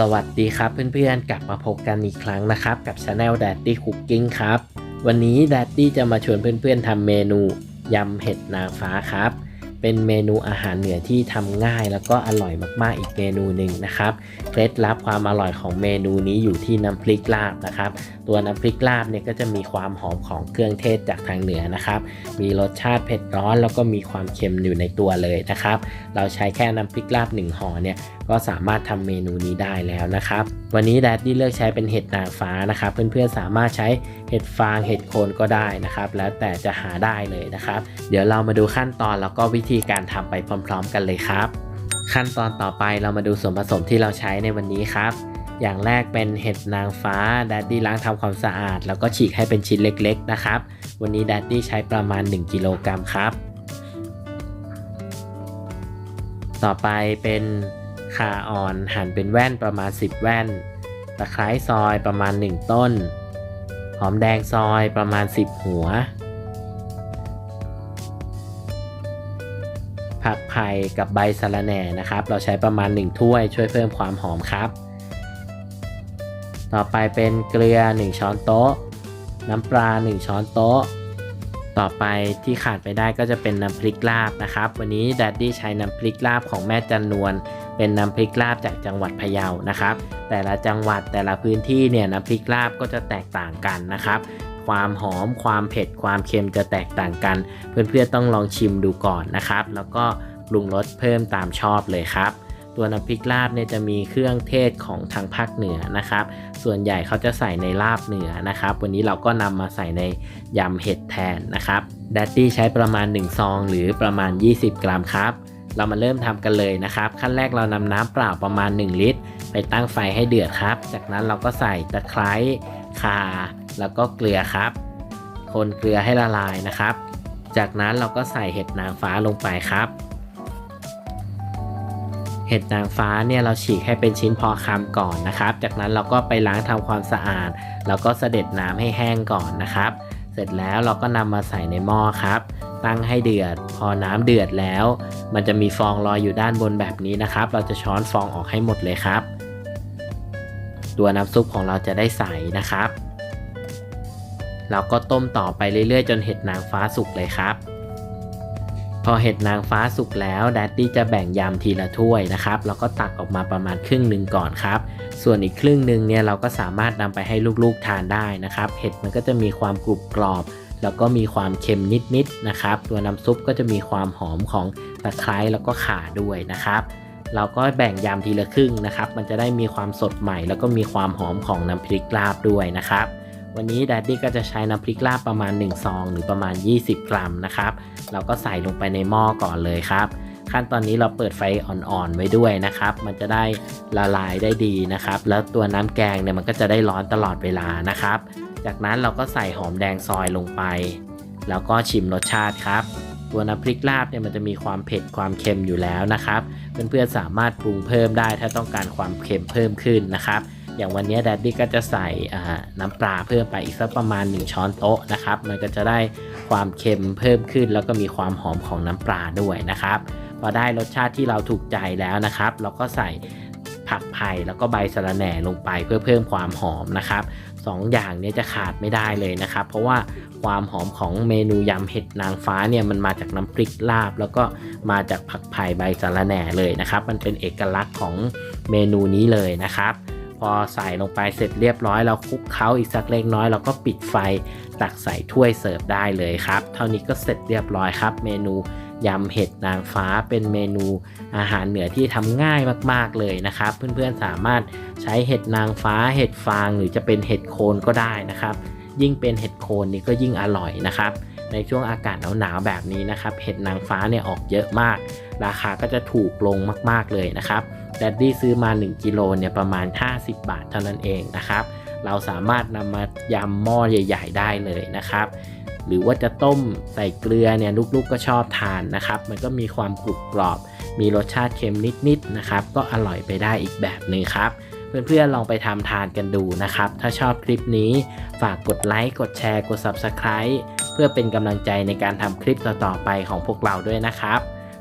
สวัสดีครับเพื่อนๆ กลับมาพบกันอีกครั้งนะครับ กับ Channel Daddy Cooking ครับ วันนี้ Daddy จะมาชวนเพื่อนๆทำเมนูยำเห็ดนางฟ้าครับ เป็นเมนูอาหารเหนือที่ทำง่ายแล้วก็อร่อยมากๆอีกเมนูหนึ่งนะครับ เคล็ดลับความอร่อยของเมนูนี้อยู่ที่น้ำพริกลาบนะครับ ตัวน้ำพริกลาบเนี่ยก็จะมีความหอมของเครื่องเทศจากทางเหนือนะครับ มีรสชาติเผ็ดร้อนแล้วก็มีความเค็มอยู่ในตัวเลยนะครับ เราใช้แค่น้ำพริกลาบหนึ่งห่อเนี่ย ก็สามารถทำเมนูนี้ได้แล้วนะครับ วันนี้แดดดี้เลือกใช้เป็นเห็ดนางฟ้านะครับ เพื่อนๆสามารถใช้เห็ดฟางเห็ดโคนก็ได้นะครับ แล้วแต่จะหาได้เลยนะครับ เดี๋ยวเรามาดูขั้นตอนแล้วก็วิธีการทำไปพร้อม ๆ กันเลยครับ ขั้นตอนต่อไปเรามาดูส่วนผสมที่เราใช้ในวันนี้ครับอย่างแรกเป็นเห็ดนางฟ้าแดดดี้ล้างทำความสะอาด แล้วก็ฉีกให้เป็นชิ้นเล็กๆนะครับ วันนี้แดดดี้ใช้ประมาณ 1 กิโลกรัมครับ ต่อไปเป็น ขาอ่อนหั่นเป็นแว่นประมาณ 10 แว่น ตะไคร้ซอยประมาณ 1 ต้น หอมแดงซอยประมาณ 10 หัว ผักไผ่กับใบสะระแหน่นะครับ เราใช้ประมาณ 1 ถ้วยช่วยเพิ่มความหอมครับ ต่อไปเป็นเกลือ 1 ช้อนโต๊ะ น้ำปลา 1 ช้อนโต๊ะ ต่อไปที่ขาดไปได้ก็จะเป็นน้ำพริกลาบนะครับ วันนี้แดดดี้ใช้น้ำพริกลาบของแม่จันนวลเป็นน้ำพริกลาบจากจังหวัดพะเยานะครับ แต่ละจังหวัดแต่ละพื้นที่เนี่ยน้ำพริกลาบก็จะแตกต่างกันนะครับ ความหอมความเผ็ดความเค็มจะแตกต่างกัน เพื่อนๆต้องลองชิมดูก่อนนะครับ แล้วก็ปรุงรสเพิ่มตามชอบเลยครับ ตัวน้ำพริกลาบเนี่ยจะมีเครื่องเทศของทางภาคเหนือนะครับ ส่วนใหญ่เขาจะใส่ในลาบเหนือนะครับ วันนี้เราก็นำมาใส่ในยำเห็ดแทนนะครับดัตตี้ใช้ประมาณ 1 ซอง หรือประมาณ 20 กรัมครับ เรามาเริ่มทำกันเลยนะครับ ขั้นแรกเรานำน้ำเปล่าประมาณ 1 ลิตร ไปตั้งไฟให้เดือดครับ จากนั้นเราก็ใส่ตะไคร้ข่า แล้วก็เกลือครับ คนเกลือให้ละลายนะครับ จากนั้นเราก็ใส่เห็ดนางฟ้าลงไปครับ เห็ดนางฟ้าเนี่ยเราฉีกให้เป็นชิ้นพอคำก่อนนะครับ จากนั้นเราก็ไปล้างทำความสะอาด แล้วก็เสด็จน้ำให้แห้งก่อนนะครับ เสร็จแล้วเราก็นำมาใส่ในหม้อครับ ตั้งให้เดือด พอน้ำเดือดแล้ว มันจะมีฟองลอยอยู่ด้านบนแบบนี้นะครับ เราจะช้อนฟองออกให้หมดเลยครับ ตัวน้ำซุปของเราจะได้ใสนะครับเราก็ต้มต่อไปเรื่อยๆ จนเห็ดนางฟ้าสุกเลยครับ พอเห็ดนางฟ้าสุกแล้วแดดดี้จะแบ่งยำทีละถ้วยนะครับแล้วก็ตักออกมาประมาณครึ่งหนึ่งก่อนครับ ส่วนอีกครึ่งหนึ่งเนี่ยเราก็สามารถนำไปให้ลูกๆทานได้นะครับ เห็ดมันก็จะมีความกรุบกรอบ แล้วก็มีความเค็มนิดๆนะครับ ตัวน้ำซุปก็จะมีความหอมของตะไคร้แล้วก็ข่าด้วยนะครับ เราก็แบ่งยำทีละครึ่งนะครับ มันจะได้มีความสดใหม่ แล้วก็มีความหอมของน้ำพริกลาบด้วยนะครับ วันนี้แดดดี้ก็จะใช้น้ำพริกลาบประมาณ1ซองหรือประมาณ 20 กรัมนะครับ เราก็ใส่ลงไปในหม้อก่อนเลยครับ ขั้นตอนนี้เราเปิดไฟอ่อนๆไว้ด้วยนะครับ มันจะได้ละลายได้ดีนะครับ แล้วตัวน้ำแกงเนี่ยมันก็จะได้ร้อนตลอดเวลานะครับ จากนั้นเราก็ใส่หอมแดงซอยลงไป แล้วก็ชิมรสชาติครับตัวน้ำพริกลาบเนี่ยมันจะมีความเผ็ดความเค็มอยู่แล้วนะครับ เพื่อนๆสามารถปรุงเพิ่มได้ถ้าต้องการความเค็มเพิ่มขึ้นนะครับ อย่างวันนี้แดดดี้ก็จะใส่น้ำปลาเพิ่มไปอีกสักประมาณ 1 ช้อนโต๊ะนะครับ มันก็จะได้ความเค็มเพิ่มขึ้น แล้วก็มีความหอมของน้ำปลาด้วยนะครับพอได้รสชาติที่เราถูกใจแล้วนะครับ เราก็ใส่ผักไผ่แล้วก็ใบสะระแหน่ลงไปเพื่อเพิ่มความหอมนะครับสองอย่างนี้จะขาดไม่ได้เลยนะครับ เพราะว่าความหอมของเมนูยำเห็ดนางฟ้าเนี่ยมันมาจากน้ำพริกลาบ แล้วก็มาจากผักไผ่ใบสะระแหน่เลยนะครับ มันเป็นเอกลักษณ์ของเมนูนี้เลยนะครับ พอใส่ลงไปเสร็จเรียบร้อยเราคลุกเคล้าอีกสักเล็กน้อยเราก็ปิดไฟตักใส่ถ้วยเสิร์ฟได้เลยครับ เท่านี้ก็เสร็จเรียบร้อยครับ เมนูยำเห็ดนางฟ้าเป็นเมนูอาหารเหนือที่ทำง่ายมากๆเลยนะครับ เพื่อนๆสามารถใช้เห็ดนางฟ้าเห็ดฟางหรือจะเป็นเห็ดโคนก็ได้นะครับ ยิ่งเป็นเห็ดโคนนี่ก็ยิ่งอร่อยนะครับ ในช่วงอากาศหนาวๆแบบนี้นะครับ เห็ดนางฟ้าเนี่ยออกเยอะมาก ราคาก็จะถูกลงมากๆเลยนะครับ ดดดี้ซื้อมา 1กิโลเนี่ยประมาณ 50 บาทเท่านั้นเองนะครับ เราสามารถนำมายำหม้อใหญ่ ๆ ได้เลยนะครับ หรือว่าจะต้มใส่เกลือเนี่ยลูกๆก็ชอบทานนะครับ มันก็มีความกรุบกรอบ มีรสชาติเค็มนิดๆนะครับ ก็อร่อยไปได้อีกแบบหนึ่งครับเพื่อนๆลองไปทำทานกันดูนะครับ ถ้าชอบคลิปนี้ฝากกดไลค์ กดแชร์ กด Subscribe เพื่อเป็นกำลังใจในการทำคลิปต่อๆไปของพวกเราด้วยนะครับ